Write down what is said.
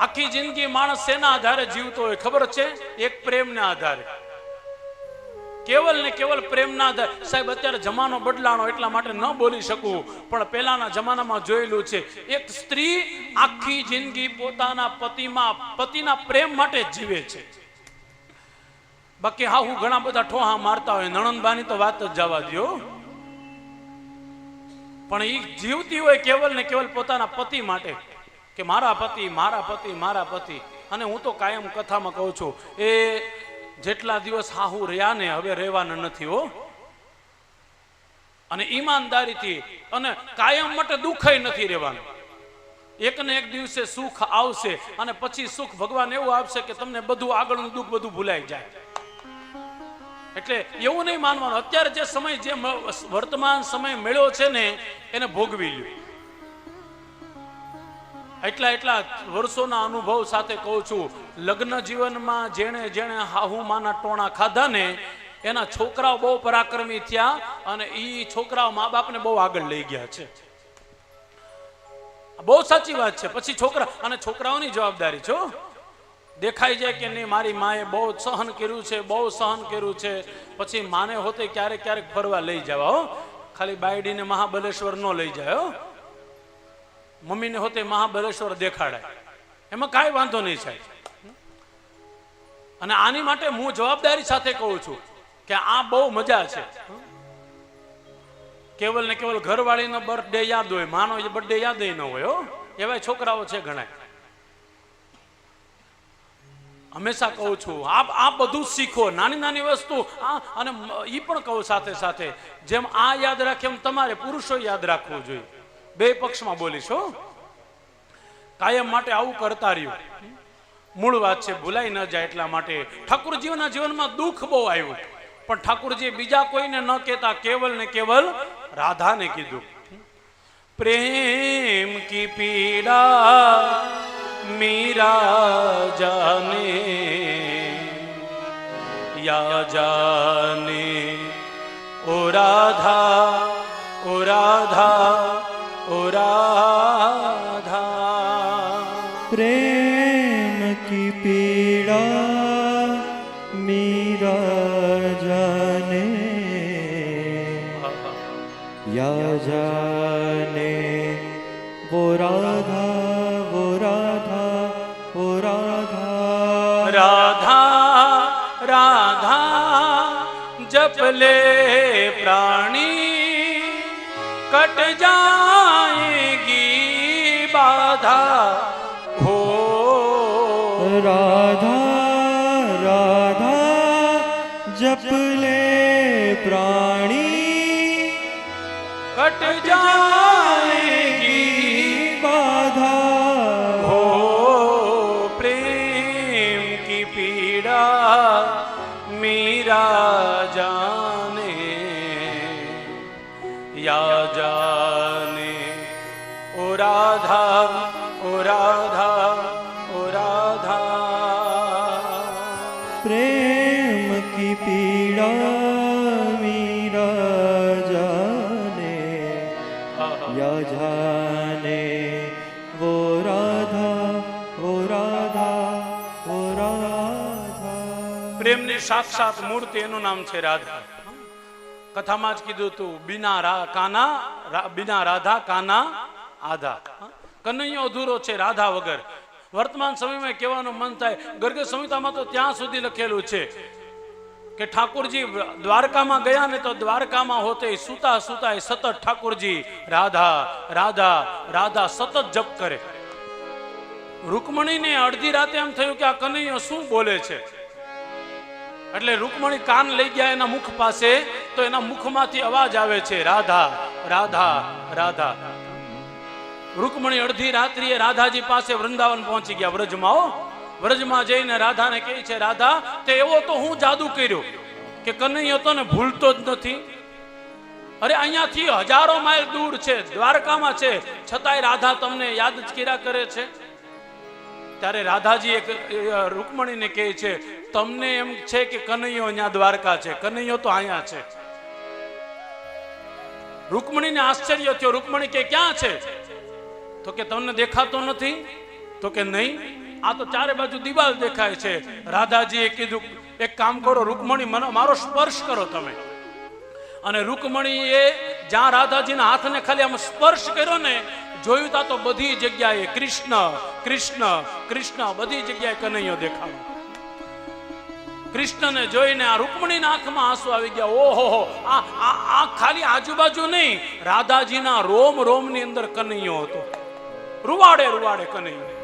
આખી જિંદગી માણસ શેના આધારે જીવતો હોય ખબર છે? એક પ્રેમના આધારે. કેવલ ને કેવલ પ્રેમના આધારે. સાહેબ, અત્યારે જમાનો બદલાણો એટલા માટે ન બોલી શકું, પણ પહેલાના જમાનામાં જોયેલું છે, એક સ્ત્રી આખી જિંદગી પોતાના પતિમાં, પતિના પ્રેમ માટે જીવે છે. બાકી હા હું ઘણા બધા ઠોહા મારતા હોય, નણંદબાની તો વાત જ જવા દ્યો. પણ એ જીવતી હોય કેવલ ને કેવલ પોતાના પતિ માટે. કે મારા પતિ મારા પતિ મારા પતિ. અને હું તો કાયમ કથામાં કહું છું, એ જેટલા દિવસ હાહુ રહ્યા ને હવે રહેવાના નથી હો. અને ઈમાનદારીથી અને કાયમ માટે દુઃખય નથી રહેવાનું. એક ને એક દિવસે સુખ આવશે અને પછી સુખ ભગવાન એવું આપશે કે તમને બધું આગળનું દુઃખ બધું ભૂલાઈ જાય. એટલે એવું નહીં માનવાનું. અત્યારે જે સમય, જે વર્તમાન સમય મળ્યો છે ને, એને ભોગવી લ્યો. એટલા એટલા વર્ષોના અનુભવ સાથે કહું છું, લગ્ન જીવનમાં જેણે જેણે હાહુમાના ટોણા ખાધા ને એના છોકરાઓ બહુ પરાક્રમી થયા અને એ છોકરાઓ મા બાપને બહુ આગળ લઈ ગયા છે. બહુ સાચી વાત છે. પછી છોકરા, અને છોકરાઓની જવાબદારી છો દેખાઈ જાય કે નહીં, મારી માએ બહુ સહન કર્યું છે, બહુ સહન કર્યું છે. પછી માને હોતે ક્યારેક ક્યારેક ફરવા લઈ જવા, હો. ખાલી બાયડીને મહાબલેશ્વર ન લઈ જાય, હો. મમ્મીને હોતે મહાબળેશ્વર દેખાડાય. એમાં કાંઈ વાંધો નહીં સાહેબ. અને આની માટે હું જવાબદારી સાથે કહું છું કે આ બહુ મજા છે. કેવલ ને કેવલ ઘરવાળીનો બર્થડે યાદ હોય, માનો બર્થડે યાદ ન હોય, હો. એવા છોકરાઓ છે ઘણા. હંમેશા કહું છું, આપ આ બધું શીખો, નાની નાની વસ્તુ, આ, અને એ પણ કહું સાથે સાથે, જેમ આ યાદ રાખે એમ તમારે પુરુષો યાદ રાખવું જોઈએ. બે પક્ષમાં બોલીશ કાયમ માટે આવું કરતા રહ્યું. મૂળ વાત છે, ભૂલાઈ ન જાય એટલા માટે ઠાકુરજીઓના જીવનમાં દુઃખ બહુ આવ્યું. પણ ઠાકુરજી બીજા કોઈને ન કહેતા કેવલ ને કેવલ રાધાને કીધું. પ્રેમ કી પીડા મીરા જાને, યા જાને, ઓ રાધા. पीड़ा मीरा जाने। या जाने। वो राधा राधा राधा। राधा ले प्राणी, कट जाएगी बाधा। राधा राधा जप ले प्राणी। कट जाएगी बाधा। हो प्रेम की पीड़ा मीरा जाने या जाने। ओ राधा પ્રેમની સાક્ષાત મૂર્તિ, એનું નામ છે રાધા. કથામાં જ કીધું તું બિના રા, કાના બિના રાધા, કાના, આધા. કનૈયો અધૂરો છે રાધા વગર. વર્તમાન સમયમાં કહેવાનું મન થાય, ગર્ગ સંહિતામાં તો ત્યાં સુધી લખેલું છે કે ઠાકોરજી દ્વારકામાં ગયા ને તો દ્વારકામાં હોતે સુતા સુતા સતત ઠાકોરજી, રાધા રાધા રાધા સતત જપ કરે. રૂકમણીને અડધી રાતે એમ થયું કે આ કનૈયો શું બોલે છે? એટલે રૂકમણી કાન લઈ ગયા એના મુખ પાસે, તો એના મુખમાંથી અવાજ આવે છે, રાધા રાધા રાધા. રૂકમણી અડધી રાત્રિએ રાધાજી પાસે વૃંદાવન પહોંચી ગયા, વ્રજમાં વ્રજમાં જઈને રાધાને કહે છે, રાધા, તે એવો તો હું જાદુ કર્યો કે કનૈયો તો ને ભૂલતો જ નથી. અરે અહીંયાથી હજારો માઇલ દૂર છે, દ્વારકામાં છે, છતાંય રાધા તમને યાદ જ કર્યા કરે છે. ત્યારે રાધાજી એક રૂકમણીને કહે છે તમને એમ છે કે કનૈયો અહીંયા દ્વારકા છે? કનૈયો તો અહીંયા છે. રૂકમણીને આશ્ચર્ય થયો. રૂકમણી કે, ક્યાં છે? તો કે, તમને દેખાતો નથી. તો કે, નહીં. આ તો ચારે બાજુ દિવાલ દેખાય છે. રાધાજીએ કીધું, એક કામ કરો, રૂકમણી, મને, મારો સ્પર્શ કરો તમે. અને રૂકમણીએ જ્યાં રાધાજીના હાથને ખાલી આમ સ્પર્શ કર્યો ને, જોયું તા તો બધી જગ્યાએ કૃષ્ણ કૃષ્ણ કૃષ્ણ, બધી જગ્યાએ કનૈયો દેખાડો કૃષ્ણને જોઈને આ રૂકમણી આંખમાં આંસુ આવી ગયા. ઓહો આ આ ખાલી આજુબાજુ નહીં. રાધાજીના રોમ રોમની અંદર કનૈયો હતો. રૂવાડે રૂવાડે કનૈયો.